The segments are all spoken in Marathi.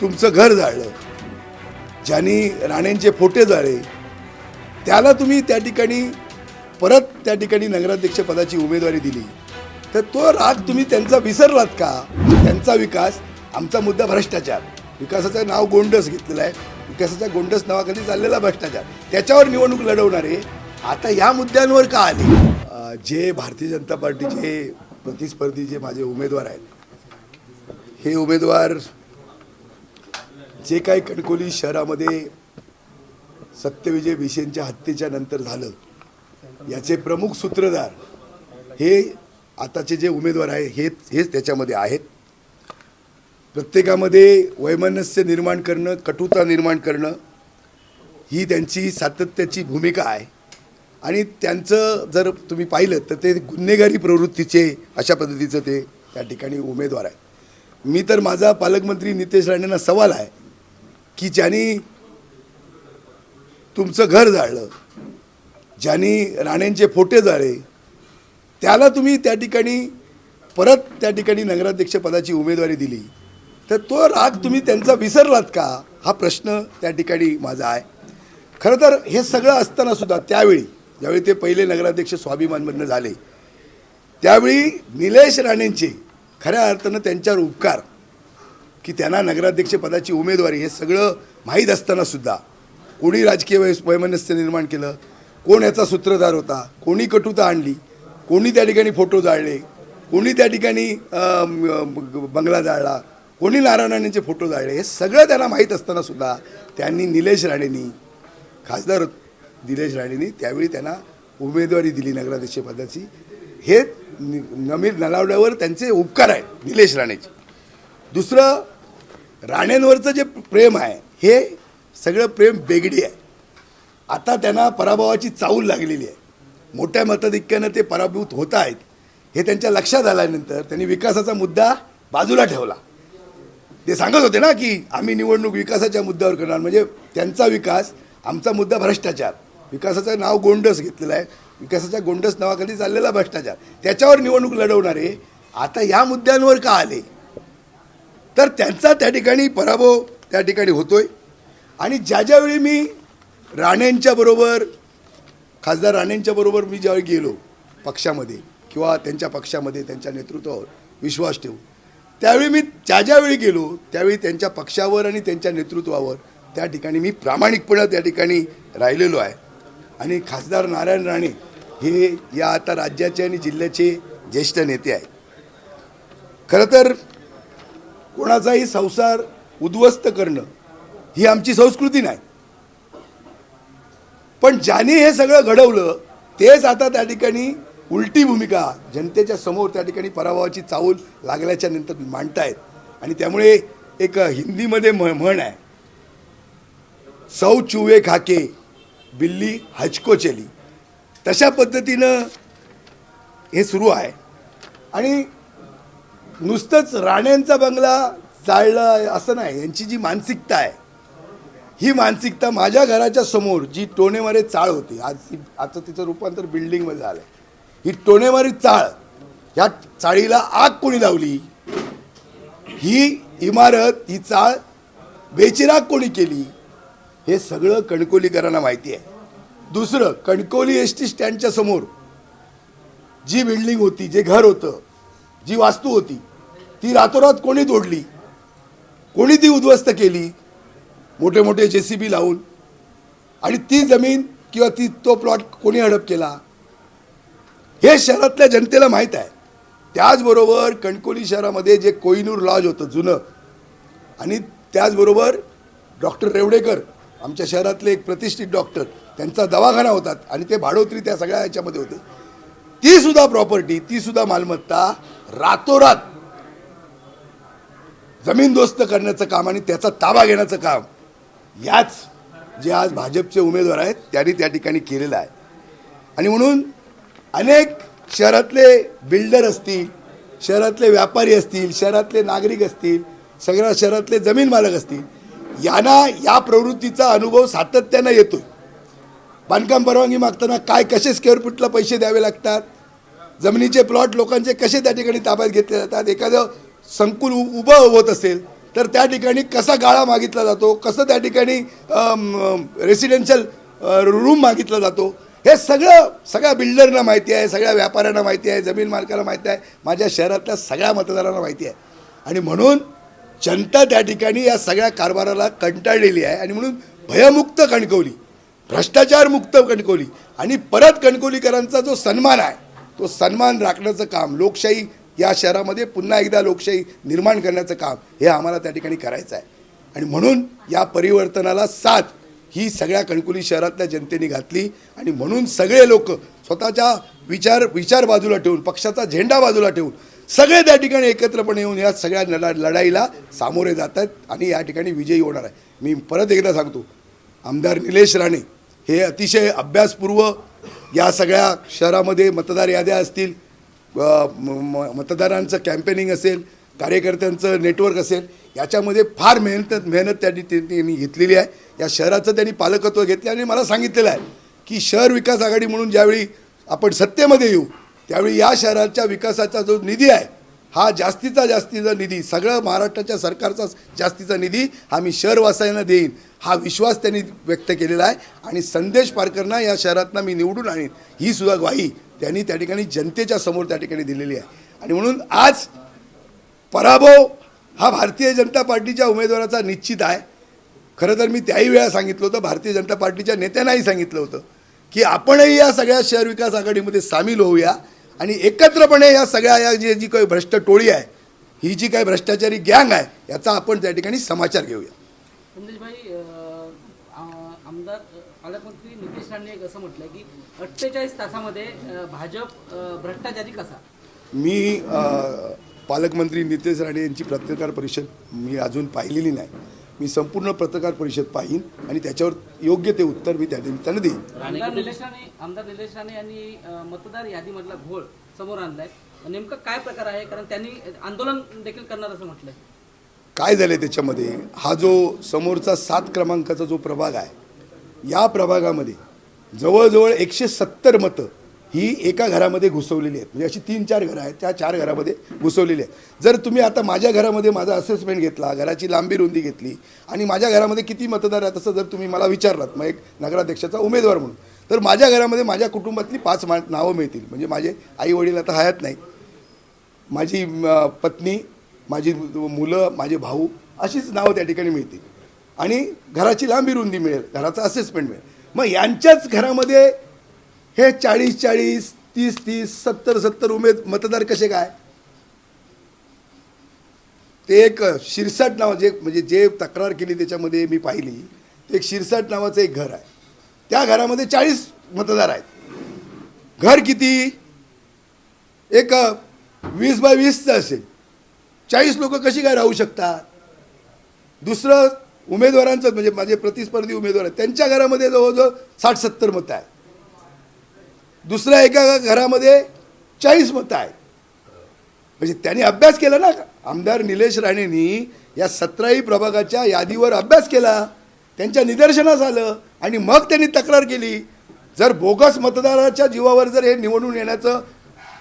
तुमचं घर जाळलं. ज्यांनी राणेंचे फोटे जाळे त्याला तुम्ही त्या ठिकाणी परत त्या ठिकाणी नगराध्यक्ष पदाची उमेदवारी दिली. तर तो राग तुम्ही त्यांचा विसरलात का? त्यांचा विकास आमचा मुद्दा भ्रष्टाचार. विकासाचं नाव गोंडस घेतलेलं आहे. विकासाच्या गोंडस नावाखाली चाललेला भ्रष्टाचार. त्याच्यावर निवडणूक लढवणारे आता या मुद्द्यांवर का आले? जे भारतीय जनता पार्टीचे प्रतिस्पर्धी जे माझे उमेदवार आहेत हे उमेदवार जे काही कणकोली शहरामध्ये सत्यविजय विषयांच्या हत्येच्या नंतर झालं याचे प्रमुख सूत्रधार हे आताचे जे उमेदवार आहे हे हेच त्याच्यामध्ये आहेत. प्रत्येकामध्ये वैमनस्य निर्माण करणं कटुता निर्माण करणं ही त्यांची सातत्याची भूमिका आहे. आणि त्यांचं जर तुम्ही पाहिलं तर ते गुन्हेगारी प्रवृत्तीचे अशा पद्धतीचं ते त्या ठिकाणी उमेदवार आहे मी तर माझा पालकमंत्री नितेश राणेंना सवाल आहे की ज्यांनी तुमचं घर जाळलं ज्यांनी राणेंचे फोटे जाळे त्याला तुम्ही त्या ठिकाणी परत त्या ठिकाणी नगराध्यक्ष पदाची उमेदवारी दिली तर तो राग तुम्ही त्यांचा विसरलात का? हा प्रश्न त्या ठिकाणी माझा आहे. खरं तर हे सगळं असताना सुद्धा त्यावेळी ज्यावेळी ते पहिले नगराध्यक्ष स्वाभिमानमधनं झाले त्यावेळी निलेश राणेंचे खऱ्या अर्थानं त्यांच्यावर उपकार की त्यांना नगराध्यक्षपदाची उमेदवारी हे सगळं माहीत असताना सुद्धा कोणी राजकीय वै वैमनस्य निर्माण केलं कोण याचा सूत्रधार होता कोणी कटुता आणली कोणी त्या ठिकाणी फोटो जाळले कोणी त्या ठिकाणी बंगला जाळला कोणी नारायण राणेंचे फोटो जाळले हे सगळं त्यांना माहीत असताना सुद्धा त्यांनी निलेश राणेंनी खासदार निलेश राणेंनी त्यावेळी त्यांना उमेदवारी दिली नगराध्यक्षपदाची हे नि- नमीर नलावड्यावर त्यांचे उपकार आहेत निलेश राणेचे. दुसरं राणेंवरचं जे प्रेम आहे हे सगळं प्रेम बेगडी आहे. आता त्यांना पराभवाची चाऊल लागलेली आहे. मोठ्या मताधिक्यानं ते पराभूत होत आहेत हे त्यांच्या लक्षात आल्यानंतर त्यांनी विकासाचा मुद्दा बाजूला ठेवला. ते सांगत होते ना की आम्ही निवडणूक विकासाच्या मुद्द्यावर करणार. म्हणजे त्यांचा विकास आमचा मुद्दा भ्रष्टाचार. विकासाचं नाव गोंडस घेतलेलं आहे. विकासाच्या गोंडस नावाखाली चाललेला भ्रष्टाचार. त्याच्यावर निवडणूक लढवणारे आता या मुद्द्यांवर का आले? तर त्यांचा त्या ठिकाणी पराभव त्या ठिकाणी होतोय. आणि ज्या ज्यावेळी मी राणेंच्या बरोबर खासदार राणेंच्या बरोबर मी ज्यावेळी गेलो पक्षामध्ये किंवा त्यांच्या पक्षामध्ये त्यांच्या नेतृत्वावर विश्वास ठेवून त्यावेळी मी ज्या ज्यावेळी गेलो त्यावेळी त्यांच्या पक्षावर आणि त्यांच्या नेतृत्वावर त्या ठिकाणी मी प्रामाणिकपणे त्या ठिकाणी राहिलेलो आहे. आणि खासदार नारायण राणे हे या आता राज्याचे आणि जिल्ह्याचे ज्येष्ठ नेते आहेत. खरं तर कोणाचाही संसार उद्ध्वस्त करणं ही आमची संस्कृती नाही. पण ज्याने हे सगळं घडवलं तेच आता त्या ठिकाणी उलटी भूमिका जनतेच्या समोर त्या ठिकाणी पराभवाची चावल लागल्याच्या नंतर मांडतायत. आणि त्यामुळे एक हिंदीमध्ये म्हण आहे सौ चुवे खाके बिल्ली हचको चली. तशा पद्धतीनं हे सुरू आहे. आणि नुसतंच राण्यांचा बंगला जाळला असं नाही यांची जी मानसिकता आहे ही मानसिकता माझ्या घराच्या समोर जी टोणेमारे चाळ होती आज आता आजचं तिचं रूपांतर बिल्डिंगमध्ये झालं ही टोणेमारी चाळ ह्या चाळीला आग कोणी लावली? ही इमारत ही चाळ बेचिराग कोणी केली? हे सगळं कणकोलीकरांना माहिती आहे. दुसरं कणकोली एस टी स्टँडच्या समोर जी बिल्डिंग होती जे घर होतं जी वास्तू होती ती रातोरात कोणी तोडली कोणी ती उद्ध्वस्त केली? मोठे मोठे जे सी बी लावून. आणि ती जमीन किंवा ती तो प्लॉट कोणी हडप केला? हे शहरातल्या जनतेला माहीत आहे. त्याचबरोबर कणकोली शहरामध्ये जे कोहिनूर लॉज होतं जुनं आणि त्याचबरोबर डॉक्टर रेवडेकर आमच्या शहरातले एक प्रतिष्ठित डॉक्टर त्यांचा दवाखाना होतात आणि ते भाडोत्री त्या सगळ्या याच्यामध्ये होते. ती सुद्धा प्रॉपर्टी ती सुद्धा मालमत्ता रातोरात जमीनदोस्त करण्याचं काम आणि त्याचा ताबा घेण्याचं काम याच जे आज भाजपचे उमेदवार आहेत त्यांनी त्या ठिकाणी केलेलं आहे. आणि म्हणून अनेक शहरातले बिल्डर असतील शहरातले व्यापारी असतील शहरातले नागरिक असतील सगळ्या शहरातले जमीन मालक असतील यांना या प्रवृत्तीचा अनुभव सातत्यानं येतो बांधकाम परवानगी मागताना काय कसे स्क्वेअर फूटला पैसे द्यावे लागतात? जमिनीचे प्लॉट लोकांचे कसे त्या ठिकाणी ताब्यात घेतले जातात? एखादं संकुल उ- उभं होत असेल तर त्या ठिकाणी कसा गाळा मागितला जातो कसं त्या ठिकाणी रेसिडेन्शियल रूम मागितला जातो हे सगळं सगळ्या बिल्डरना माहिती आहे सगळ्या व्यापाऱ्यांना माहिती आहे जमीन मालकाला माहिती आहे माझ्या शहरातल्या सगळ्या मतदारांना माहिती आहे. आणि म्हणून जनता त्या ठिकाणी या सगळ्या कारभाराला कंटाळलेली आहे आणि म्हणून भयमुक्त कणकवली भ्रष्टाचारमुक्त कणकवली आणि परत कणकवलीकरांचा जो सन्मान आहे तो सन्मान राखण्याचं काम लोकशाही या शहरामध्ये पुन्हा एकदा लोकशाही निर्माण करण्याचं काम हे आम्हाला त्या ठिकाणी करायचं आहे. आणि म्हणून या परिवर्तनाला साथ ही सगळ्या कणकुली शहरातल्या जनतेने घातली आणि म्हणून सगळे लोक स्वतःच्या विचार विचार बाजूला ठेवून पक्षाचा झेंडा बाजूला ठेवून सगळे त्या ठिकाणी एकत्रपणे येऊन या सगळ्या लढा लढाईला सामोरे जात आहेत आणि या ठिकाणी विजयी होणार आहे. मी परत एकदा सांगतो आमदार निलेश राणे हे अतिशय अभ्यासपूर्व या सगळ्या शहरामध्ये मतदार याद्या असतील मतदारांचं कॅम्पेनिंग असेल कार्यकर्त्यांचं नेटवर्क असेल याच्यामध्ये फार मेहनत मेहनत त्यांनी त्यांनी घेतलेली आहे. या शहराचं त्यांनी पालकत्व घेतलं आणि मला सांगितलेलं आहे की शहर विकास आघाडी म्हणून ज्यावेळी आपण सत्तेमध्ये येऊ त्यावेळी या शहराच्या विकासाचा जो निधी आहे हा जास्तीचा जास्तीचा निधी सगळं महाराष्ट्राच्या सरकारचा जास्तीचा निधी हा मी शहरवासियांना देईन. हा विश्वास त्यांनी व्यक्त केलेला आहे आणि संदेश पारकरना या शहरातनं मी निवडून आणीन. ही सुद्धा ग्वाही त्यांनी त्या ठिकाणी जनतेच्या समोर त्या ठिकाणी दिलेली आहे. आणि म्हणून आज पराभव हा भारतीय जनता पार्टीच्या उमेदवाराचा निश्चित आहे. खरं तर मी त्याही वेळा सांगितलं होतं भारतीय जनता पार्टीच्या नेत्यांनाही सांगितलं होतं की आपणही या सगळ्या शहर विकास आघाडीमध्ये सामील होऊया. आणि एकत्रपणे या सगळ्या या जी जी काही भ्रष्ट टोळी आहे ही जी काही भ्रष्टाचारी गँग आहे याचा आपण त्या ठिकाणी समाचार घेऊया. संदेशभाई आमदार पालकमंत्री नितेश राणे एक असं म्हटलंय की अठ्ठेचाळीस तासामध्ये अं, भाजप भ्रष्टाचारी कसा? मी पालकमंत्री नितेश राणे यांची पत्रकार परिषद मी अजून पाहिलेली नाही. मी संपूर्ण पत्रकार परिषद पाहीन आणि त्याच्यावर योग्य ते उत्तर मी त्या निमित्तानं देईन. आमदार निलेश राणे यांनी मतदार यादीमधला घोळ समोर आणलाय. नेमकं काय प्रकार आहे? कारण त्यांनी आंदोलन देखील करणार असं म्हटलंय. काय झालं त्याच्यामध्ये? हा जो समोरचा सात क्रमांकाचा जो प्रभाग आहे या प्रभागामध्ये जवळजवळ एकशे सत्तर मतं ही एका घरामध्ये घुसवलेली आहेत. म्हणजे अशी तीन चार घरं आहेत. त्या चार घरामध्ये घुसवलेली आहेत. जर तुम्ही आता माझ्या घरामध्ये माझा असेसमेंट घेतला घराची लांबी रुंदी घेतली आणि माझ्या घरामध्ये किती मतदार आहेत असं जर तुम्ही मला विचारलात मग एक नगराध्यक्षाचा उमेदवार म्हणून तर माझ्या घरामध्ये माझ्या कुटुंबातली पाच मा नावं मिळतील. म्हणजे माझे आई वडील आता हयात नाही माझी पत्नी माझी मुलं माझे भाऊ अशीच नावं त्या ठिकाणी मिळतील. आणि घराची लांबी रुंदी मिळेल घराचं असेसमेंट मिळेल. मग यांच्याच घरामध्ये हे चाळीस चाळीस तीस तीस सत्तर सत्तर उमेद मतदार कसे काय? ते एक शिरसाट नाव जे म्हणजे जे तक्रार केली त्याच्यामध्ये मी पाहिली ते एक शिरसाट नावाचं एक घर आहे. त्या घरामध्ये चाळीस मतदार आहेत. घर किती? एक वीस बाय वीसचं असेल. चाळीस लोक कशी काय राहू शकतात? दुसरं उमेदवारांचं म्हणजे माझे प्रतिस्पर्धी उमेदवार आहेत त्यांच्या घरामध्ये जवळजवळ साठ सत्तर मतं आहेत. दुसऱ्या एका घरामध्ये चाळीस मतं आहेत. म्हणजे त्यांनी अभ्यास केला ना? आमदार निलेश राणेंनी या सतराही प्रभागाच्या यादीवर अभ्यास केला. त्यांच्या निदर्शनास आलं आणि मग त्यांनी तक्रार केली. जर बोगस मतदाराच्या जीवावर जर हे निवडून येण्याचं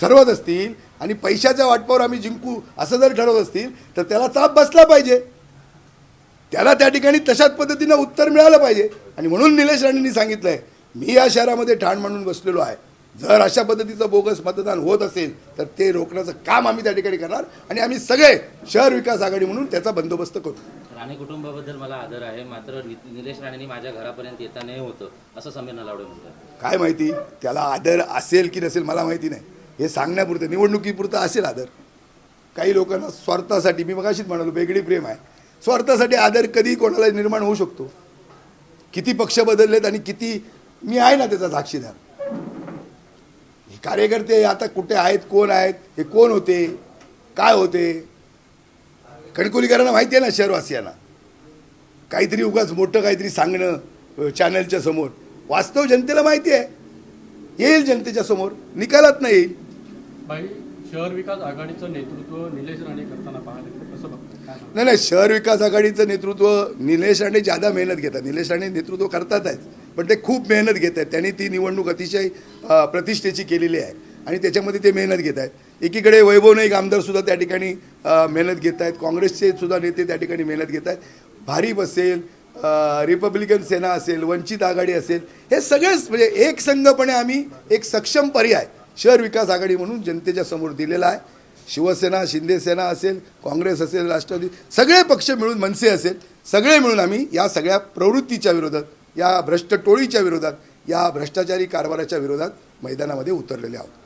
ठरवत असतील आणि पैशाच्या वाटपावर आम्ही जिंकू असं जर ठरवत असतील तर त्याला चाप बसला पाहिजे. त्याला त्या ठिकाणी तशाच पद्धतीनं उत्तर मिळालं पाहिजे. आणि म्हणून निलेश राणेंनी सांगितलंय मी या शहरामध्ये ठाण मांडून बसलेलो आहे. जर अशा पद्धतीचं बोगस मतदान होत असेल तर ते रोखण्याचं काम आम्ही त्या ठिकाणी करणार आणि आम्ही सगळे शहर विकास आघाडी म्हणून त्याचा बंदोबस्त करू. राणे कुटुंबाबद्दल मला आदर आहे. मात्र निलेश राणेंनी माझ्या घरापर्यंत येता नाही होतं असं समीर नलावडे म्हणतात. काय माहिती? त्याला आदर असेल की नसेल मला माहिती नाही. हे सांगण्यापुरतं निवडणुकीपुरतं असेल आदर. काही लोकांना स्वार्थासाठी मी मगाशीच म्हणालो वेगळी प्रेम आहे. स्वार्थासाठी आदर कधी कोणाला निर्माण होऊ शकतो? किती पक्ष बदललेत आणि किती मी आहे ना त्याचा साक्षीदार. कार्यकर्ते आता कुठे आहेत कोण आहेत हे कोण होते काय होते? कणकोलीकरांना माहिती आहे ना शहरवासियांना. काहीतरी उगाच मोठं काहीतरी सांगणं चॅनलच्या समोर. वास्तव जनतेला माहिती आहे. येईल जनतेच्या समोर. निकालात नाही येईल. भाई शहर विकास आघाडीचं नेतृत्व निलेश राणे करताना सांगता? नाही नाही शहर विकास आघाडीचं नेतृत्व निलेश राणे ज्यादा मेहनत घेतात. निलेश राणे नेतृत्व करतात आहेत पण ते खूप मेहनत घेत आहेत. त्यांनी ती निवडणूक अतिशय प्रतिष्ठेची केलेली आहे. आणि त्याच्यामध्ये ते मेहनत घेत आहेत. एकीकडे वैभव नाईक आमदारसुद्धा त्या ठिकाणी मेहनत घेत आहेत. काँग्रेसचे सुद्धा नेते त्या ठिकाणी मेहनत घेत आहेत. भारीप असेल रिपब्लिकन सेना असेल वंचित आघाडी असेल हे सगळेच म्हणजे एक संघपणे आम्ही एक सक्षम पर्याय शहर विकास आघाडी म्हणून जनतेच्या समोर दिलेला आहे. शिवसेना शिंदेसेना असेल काँग्रेस असेल राष्ट्रवादी सगळे पक्ष मिळून मनसे असेल सगळे मिळून आम्ही या सगळ्या प्रवृत्तीच्या विरोधात या भ्रष्ट टोळीच्या विरोधात या भ्रष्टाचारी कारभाराच्या विरोधात मैदानामध्ये उतरलेले आहोत.